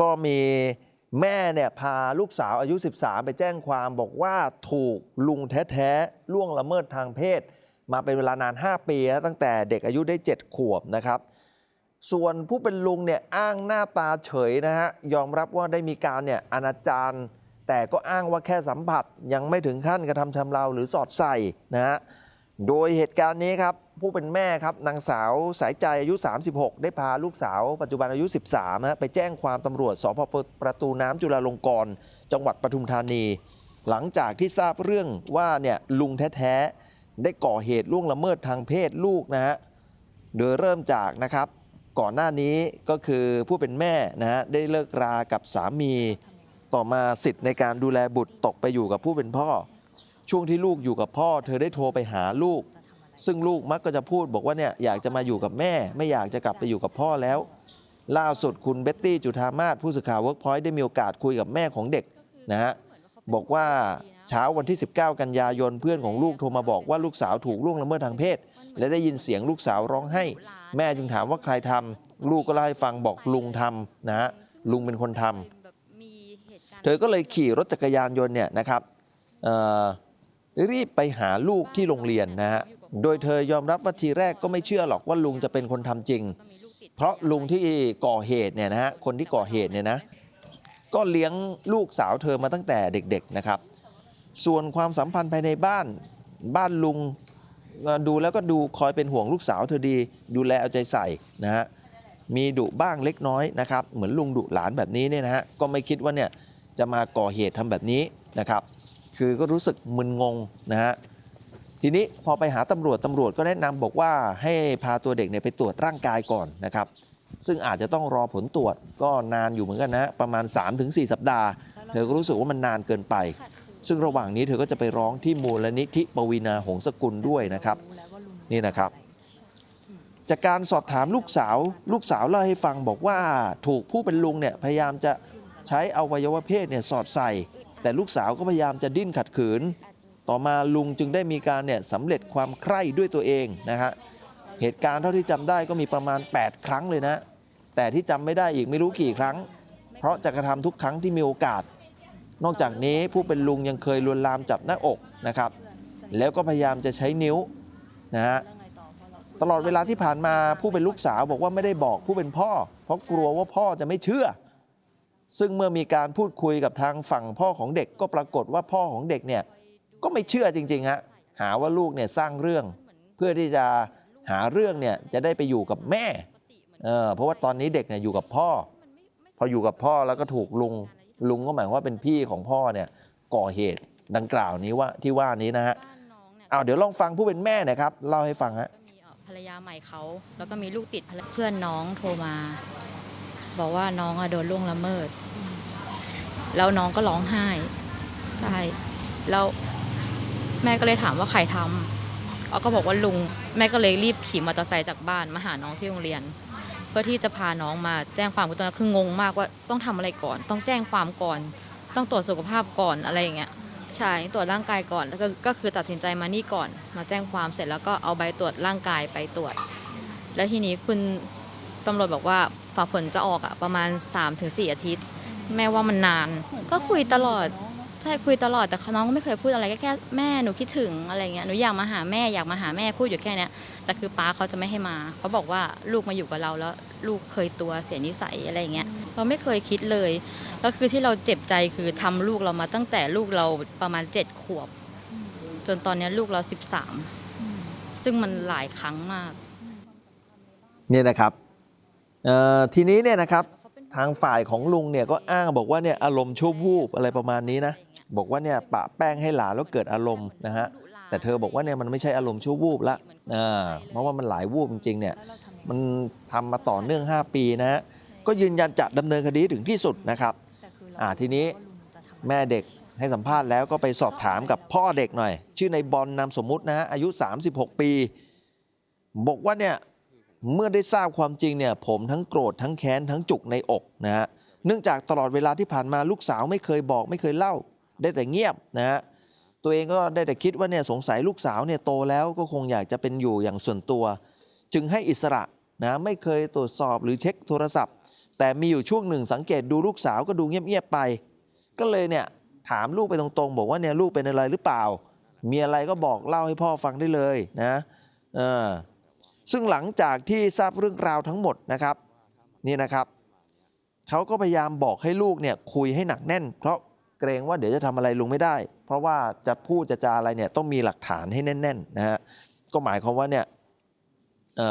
ก็มีแม่เนี่ยพาลูกสาวอายุ 13 ไปแจ้งความบอกว่าถูกลุงแท้ๆล่วงละเมิดทางเพศ มาเป็นเวลานาน 5 ปีตั้งแต่เด็กอายุได้ 7 ขวบนะครับ ส่วนผู้เป็นลุงเนี่ยอ้างหน้าตาเฉยนะฮะยอมรับว่าได้มีการเนี่ยอนาจารแต่ก็อ้างว่าแค่สัมผัสยังไม่ถึงขั้นกระทำชำเราหรือสอดใส่นะฮะ โดยเหตุการณ์นี้ครับ ผู้เป็นแม่ครับนางสาวสายใจอายุ 36 ได้พาลูกสาวปัจจุบันอายุ 13นะฮะไปแจ้งความตำรวจสพประตูน้ำจุฬาลงกรณ์จังหวัดปทุมธานี หลังจากที่ทราบเรื่องว่าเนี่ยลุงแท้ๆ ได้ก่อเหตุล่วงละเมิดทางเพศลูกนะฮะโดยเริ่มจากนะครับ ก่อนหน้านี้ก็คือผู้เป็นแม่นะฮะได้เลิกรากับสามี ต่อมาสิทธิ์ในการดูแลบุตรตกไปอยู่กับผู้เป็นพ่อ ช่วงที่ลูกอยู่กับพ่อ เธอได้โทรไปหาลูก ซึ่งลูกมักก็จะพูดบอกว่าเนี่ยอยากจะมาอยู่กับแม่ ไม่อยากจะกลับไปอยู่กับพ่อแล้ว ล่าสุดคุณเบ็ตตี้จุธามาศผู้สื่อข่าวเวิร์กพอยต์ได้มีโอกาสคุยกับแม่ของเด็กนะฮะบอกว่าเช้าวันที่ 19 กันยายนเพื่อนของลูกโทรมาบอกว่าลูกสาวถูกล่วงละเมิดทางเพศ และได้ยินเสียงลูกสาวร้องไห้ แม่จึงถามว่าใครทำลูกก็เล่าให้ฟังบอกลุงทำนะฮะลุงเป็นคนทำเธอก็เลยขี่รถจักรยานยนต์เนี่ยนะครับเอ่อ รีบไปหาลูกที่โรงเรียนนะฮะ โดยเธอยอมรับว่าทีแรกก็ไม่เชื่อหรอกว่าลุงจะเป็นคนทำจริง เพราะลุงที่ก่อเหตุเนี่ยนะฮะ คนที่ก่อเหตุเนี่ยนะ ก็เลี้ยงลูกสาวเธอมาตั้งแต่เด็กๆนะครับ ส่วนความสัมพันธ์ภายในบ้าน บ้านลุงดูแล้วก็ดูคอยเป็นห่วงลูกสาวเธอดี ดูแลเอาใจใส่นะฮะ มีดุบ้างเล็กน้อยนะครับ เหมือนลุงดุหลานแบบนี้เนี่ยนะฮะ ก็ไม่คิดว่าเนี่ยจะมาก่อเหตุทำแบบนี้นะครับ คือก็รู้สึกมึนงงนะฮะทีนี้พอไปหาตำรวจตำรวจก็แนะนำบอกว่าให้พาตัวเด็กเนี่ยไปตรวจร่างกายก่อนนะครับ ซึ่งอาจจะต้องรอผลตรวจก็นานอยู่เหมือนกันนะประมาณ 3-4 สัปดาห์ เธอก็รู้สึกว่ามันนานเกินไป ซึ่งระหว่างนี้เธอก็จะไปร้องที่มูลนิธิปวีนาหงสกุลด้วยนะครับ นี่นะครับ จากการสอบถามลูกสาว ลูกสาวเล่าให้ฟังบอกว่าถูกผู้เป็นลุงเนี่ยพยายามจะใช้อวัยวะเพศเนี่ยสอดใส่ แต่ลูกสาวก็พยายามจะดิ้นขัดขืน ต่อมาลุงจึงได้มีการเนี่ยสำเร็จความใคร่ด้วยตัวเองนะฮะเหตุการณ์เท่าที่จำได้ก็มีประมาณ 8 ครั้งเลยนะ แต่ที่จำไม่ได้อีกไม่รู้กี่ครั้ง เพราะจะกระทำทุกครั้งที่มีโอกาส นอกจากนี้ผู้เป็นลุงยังเคยลวนลามจับหน้าอกนะครับแล้วก็พยายามจะใช้นิ้วนะฮะตลอดเวลาที่ผ่านมาผู้เป็นลูกสาวบอกว่าไม่ได้บอกผู้เป็นพ่อ เพราะกลัวว่าพ่อจะไม่เชื่อ ซึ่งเมื่อมีการพูดคุยกับทางฝั่งพ่อของเด็กก็ปรากฏว่าพ่อของเด็กเนี่ยก็ไม่เชื่อจริงๆฮะหาว่าลูกเนี่ยสร้างเรื่อง เพื่อที่จะหาเรื่องเนี่ยจะได้ไปอยู่กับแม่เออเพราะว่าตอนนี้เด็กเนี่ยอยู่กับพ่อ พออยู่กับพ่อแล้วก็ถูกลุงลุงก็หมายว่าเป็นพี่ของพ่อเนี่ยก่อเหตุดังกล่าวนี้ว่าที่ว่านี้นะฮะเอาเดี๋ยวลองฟังผู้เป็นแม่นะครับเล่าให้ฟังฮะภรรยาใหม่เขาแล้วก็มีลูกติดเพื่อนน้องโทรมา บอกว่าน้องอะโดนล่วงละเมิด แล้วน้องก็ร้องไห้ ใช่ แล้วแม่ก็เลยถามว่าใครทำเขาก็บอกว่าลุง แม่ก็เลยรีบขี่มอเตอร์ไซค์จากบ้านมาหาน้องที่โรงเรียน เพื่อที่จะพาน้องมาแจ้งความคือตอนนั้นคืองงมากว่าต้องทำอะไรก่อน ต้องแจ้งความก่อน ต้องตรวจสุขภาพก่อนอะไรอย่างเงี้ยใช่ตรวจร่างกายก่อนแล้วก็ก็คือตัดสินใจมานี่ก่อน มาแจ้งความเสร็จแล้วก็เอาใบตรวจร่างกายไปตรวจ แล้วทีนี้คุณตำรวจบอกว่า ฝาผลจะออกอะประมาณ 3-4 อาทิตย์ แม่ว่ามันนาน ก็คุยตลอดใช่คุยตลอดแต่น้องก็ไม่เคยพูดอะไรก็แค่แม่หนูคิดถึงอะไรเงี้ยหนูอยากมาหาแม่อยากมาหาแม่พูดอยู่แค่เนี้ยแต่คือป้าเขาจะไม่ให้มาเขาบอกว่าลูกมาอยู่กับเราแล้ว ลูกเคยตัวเสียนิสัยอะไรอย่างเงี้ยเราไม่เคยคิดเลยแล้วคือที่เราเจ็บใจคือทำลูกเรามาตั้งแต่ลูกเราประมาณ7ขวบ จนตอนเนี้ยลูกเรา13ซึ่งมันหลายครั้งมาก เนี่ยนะครับเอ่อ ทีนี้เนี่ยนะครับทางฝ่ายของลุงเนี่ยก็อ้างบอกว่าเนี่ยอารมณ์ชั่ววูบอะไรประมาณนี้นะบอกว่าเนี่ยปะแป้งให้หลานแล้วเกิดอารมณ์นะฮะแต่เธอบอกว่าเนี่ยมันไม่ใช่อารมณ์ชั่ววูบละเพราะว่ามันหลายวูบจริงๆเนี่ยมันทำมาต่อเนื่อง 5 ปีนะฮะก็ยืนยันจะดำเนินคดีถึงที่สุดนะครับอ่าทีนี้แม่เด็กให้สัมภาษณ์แล้วก็ไปสอบถามกับพ่อเด็กหน่อย ชื่อในบอลนามสมมุตินะฮะอายุ 36 ปี บอกว่าเนี่ย เมื่อได้ทราบความจริงเนี่ยผมทั้งโกรธทั้งแค้นทั้งจุกในอกนะฮะเนื่องจากตลอดเวลาที่ผ่านมาลูกสาวไม่เคยบอก ไม่เคยเล่า ได้แต่เงียบนะฮะตัวเองก็ได้แต่คิดว่าเนี่ยสงสัยลูกสาวเนี่ยโตแล้วก็คงอยากจะเป็นอยู่อย่างส่วนตัว จึงให้อิสระนะไม่เคยตรวจสอบหรือเช็คโทรศัพท์ แต่มีอยู่ช่วงหนึ่งสังเกตดูลูกสาวก็ดูเงียบๆไป ก็เลยเนี่ยถามลูกไปตรงๆ บอกว่าเนี่ยลูกเป็นอะไรหรือเปล่า มีอะไรก็บอกเล่าให้พ่อฟังได้เลยนะเออ ซึ่งหลังจากที่ทราบเรื่องราวทั้งหมดนะครับนี่นะครับเขาก็พยายามบอกให้ลูกเนี่ยคุยให้หนักแน่น เพราะเกรงว่าเดี๋ยวจะทำอะไรลุงไม่ได้ เพราะว่าจะพูดจะจาอะไรเนี่ยต้องมีหลักฐานให้แน่นๆนะฮะก็หมายความว่าเนี่ย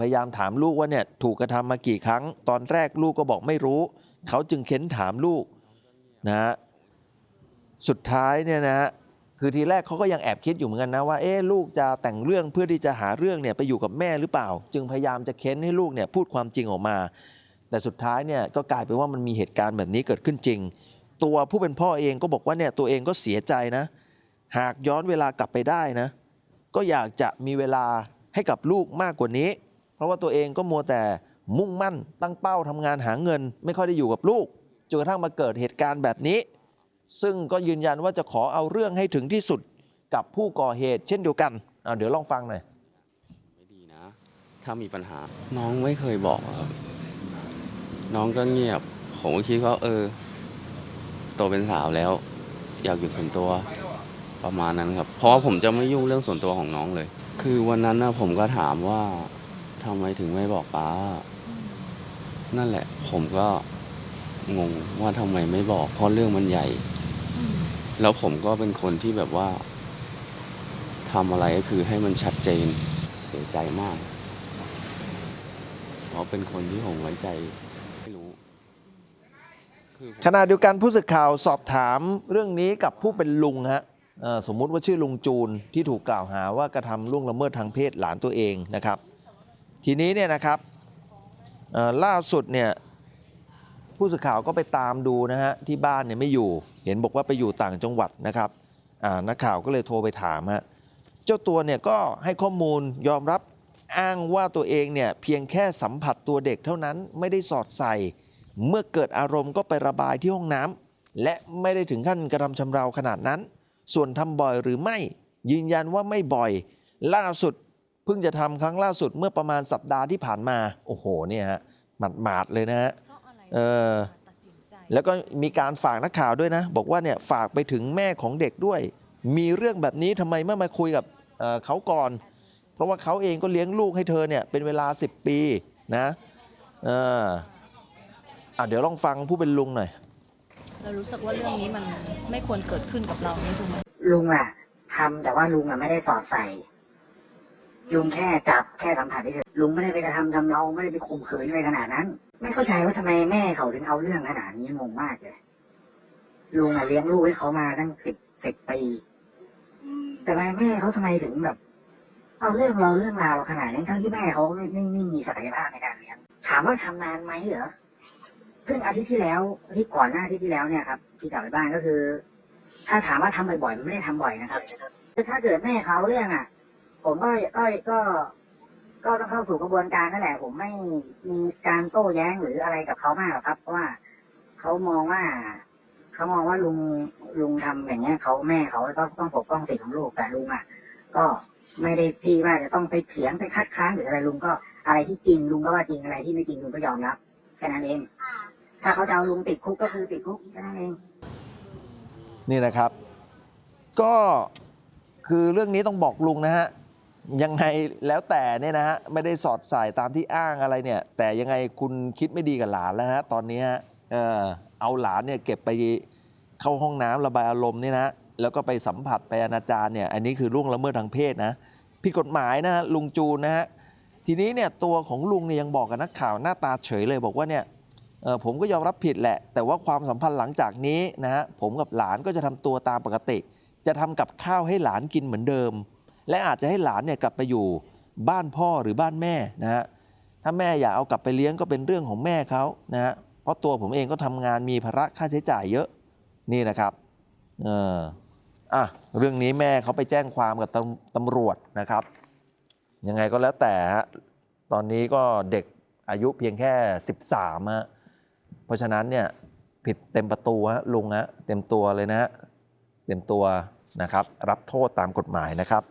พยายามถามลูกว่าเนี่ยถูกกระทำมากี่ครั้ง ตอนแรกลูกก็บอกไม่รู้ เขาจึงเค้นถามลูกนะฮะสุดท้ายเนี่ยนะฮะ คือทีแรกเขาก็ยังแอบคิดอยู่เหมือนกันนะว่าเอ๊ลูกจะแต่งเรื่องเพื่อที่จะหาเรื่องเนี่ยไปอยู่กับแม่หรือเปล่า จึงพยายามจะเค้นให้ลูกเนี่ยพูดความจริงออกมา แต่สุดท้ายเนี่ยก็กลายเป็นว่ามันมีเหตุการณ์แบบนี้เกิดขึ้นจริง ตัวผู้เป็นพ่อเองก็บอกว่าเนี่ยตัวเองก็เสียใจนะ หากย้อนเวลากลับไปได้นะ ก็อยากจะมีเวลาให้กับลูกมากกว่านี้ เพราะว่าตัวเองก็มัวแต่มุ่งมั่นตั้งเป้าทำงานหาเงิน ไม่ค่อยได้อยู่กับลูกจนกระทั่งมาเกิดเหตุการณ์แบบนี้ ซึ่งก็ยืนยันว่าจะขอเอาเรื่องให้ถึงที่สุดกับผู้ก่อเหตุ เช่นเดียวกันเเดี๋ยวลองฟังหน่อยไม่ดีนะ ถ้ามีปัญหา น้องไม่เคยบอกครับ น้องก็เงียบ ผมก็คิดว่าเออโตเป็นสาวแล้ว อยากอยู่ส่วนตัวประมาณนั้นครับ เพราะว่าผมจะไม่ยุ่งเรื่องส่วนตัวของน้องเลย คือวันนั้นนะผมก็ถามว่าทำไมถึงไม่บอกป้า นั่นแหละ ผมก็งงว่าทำไมไม่บอก เพราะเรื่องมันใหญ่ แล้วผมก็เป็นคนที่แบบว่าทำอะไรก็คือให้มันชัดเจนเสียใจมาก เพราะเป็นคนที่ผมไว้ใจไม่รู้ขณะเดียวกันผู้สื่อข่าวสอบถามเรื่องนี้กับผู้เป็นลุงฮะสมมุติว่าชื่อลุงจูนที่ถูกกล่าวหาว่ากระทำล่วงละเมิดทางเพศหลานตัวเองนะครับ ทีนี้เนี่ยนะครับล่าสุดเนี่ย ผู้สื่อข่าวก็ไปตามดูนะฮะที่บ้านเนี่ยไม่อยู่ เห็นบอกว่าไปอยู่ต่างจังหวัดนะครับอ่านักข่าวก็เลยโทรไปถามฮะเจ้าตัวเนี่ยก็ให้ข้อมูลยอมรับอ้างว่าตัวเองเนี่ยเพียงแค่สัมผัสตัวเด็กเท่านั้นไม่ได้สอดใส่ เมื่อเกิดอารมณ์ก็ไประบายที่ห้องน้ำและไม่ได้ถึงขั้นกระทำชำเราขนาดนั้น ส่วนทำบ่อยหรือไม่ ยืนยันว่าไม่บ่อย ล่าสุดเพิ่งจะทำครั้งล่าสุดเมื่อประมาณสัปดาห์ที่ผ่านมา โอ้โหเนี่ยฮะหมาดๆเลยนะฮะ เพราะอะไรเออตัดสินใจแล้วก็มีการฝากนักข่าวด้วยนะ บอกว่าเนี่ยฝากไปถึงแม่ของเด็กด้วย มีเรื่องแบบนี้ทำไมไม่มาคุยกับเอ่อเขาก่อน เพราะว่าเขาเองก็เลี้ยงลูกให้เธอเนี่ยเป็นเวลา 10 ปีนะเอออะเดี๋ยวลองฟังผู้เป็นลุงหน่อยเรารู้สึกว่าเรื่องนี้มันไม่ควรเกิดขึ้นกับเรานี่ถูกไหมลุงอะทำแต่ว่าลุงอะไม่ได้สอดใส่ ลุงแค่จับแค่สัมผัสเฉยๆลุงไม่ได้ไปกระทำทำเราไม่ได้ไปข่มขืนอะไรขนาดนั้น ไม่เข้าใจว่าทำไมแม่เขาถึงเอาเรื่องขนาดนี้งงมากเลยลุงอะเลี้ยงลูกให้เขามาตั้งสิบสิบปีแต่ทำไมแม่เขาทำไมถึงแบบ เอาเรื่องเราเรื่องราวขนาดนี้ทั้งที่แม่เขาไม่ไม่ไม่มีศักยภาพในการเลี้ยงถามว่าทำนานไหมเหรอเพิ่งอาทิตย์ที่แล้วอาที่ก่อนหน้าอาทิตย์ที่แล้วเนี่ยครับที่กลับไปบ้านก็คือ ถ้าถามว่าทำบ่อยๆมันไม่ได้ทำบ่อยนะครับถ้าเกิดแม่เขาเรื่องอะ ผมก็ก็ก็ก็ต้องเข้าสู่กระบวนการนั่นแหละ ผมไม่มีการโต้แย้งหรืออะไรกับเขามากหรอกครับ เพราะว่าเขามองว่าเขามองว่าลุงลุงทำอย่างเงี้ยเขาแม่เขาก็ต้องปกป้องสิทธิของลูกแต่ลุงอะก็ไม่ได้ที่ว่าจะต้องไปเถียงไปคัดค้านหรืออะไรลุงก็อะไรที่จริงลุงก็ว่าจริงอะไรที่ไม่จริงลุงก็ยอมรับแค่นั้นเองถ้าเขาจะเอาลุงติดคุกก็คือติดคุกแค่นั้นเอง นี่นะครับ ก็คือเรื่องนี้ต้องบอกลุงนะฮะ ยังไงแล้วแต่เนี่ยนะฮะไม่ได้สอดใส่ตามที่อ้างอะไรเนี่ย แต่ยังไงคุณคิดไม่ดีกับหลานแล้วฮะตอนนี้ฮะเออเอาหลานเนี่ยเก็บไปเข้าห้องน้ำระบายอารมณ์เนี่ยนะแล้วก็ไปสัมผัสไปอนาจารเนี่ยอันนี้คือล่วงละเมิดทางเพศนะผิดกฎหมายนะลุงจูนนะฮะทีนี้เนี่ยตัวของลุงเนี่ยยังบอกกับนักข่าวหน้าตาเฉยเลยบอกว่าเนี่ยผมก็ยอมรับผิดแหละ แต่ว่าความสัมพันธ์หลังจากนี้นะฮะผมกับหลานก็จะทำตัวตามปกติ จะทำกับข้าวให้หลานกินเหมือนเดิม และอาจจะให้หลานเนี่ยกลับไปอยู่บ้านพ่อหรือบ้านแม่นะฮะถ้าแม่อยากเอากลับไปเลี้ยงก็เป็นเรื่องของแม่เขานะฮะเพราะตัวผมเองก็ทำงานมีภาระค่าใช้จ่ายเยอะนี่นะครับเอออะเรื่องนี้แม่เขาไปแจ้งความกับตำตำรวจนะครับ ยังไงก็แล้วแต่ฮะตอนนี้ก็เด็กอายุเพียงแค่ 13ฮะเพราะฉะนั้นเนี่ยผิดเต็มประตูฮะลุงฮะเต็มตัวเลยนะฮะเต็มตัวนะครับ รับโทษตามกฎหมายนะครับ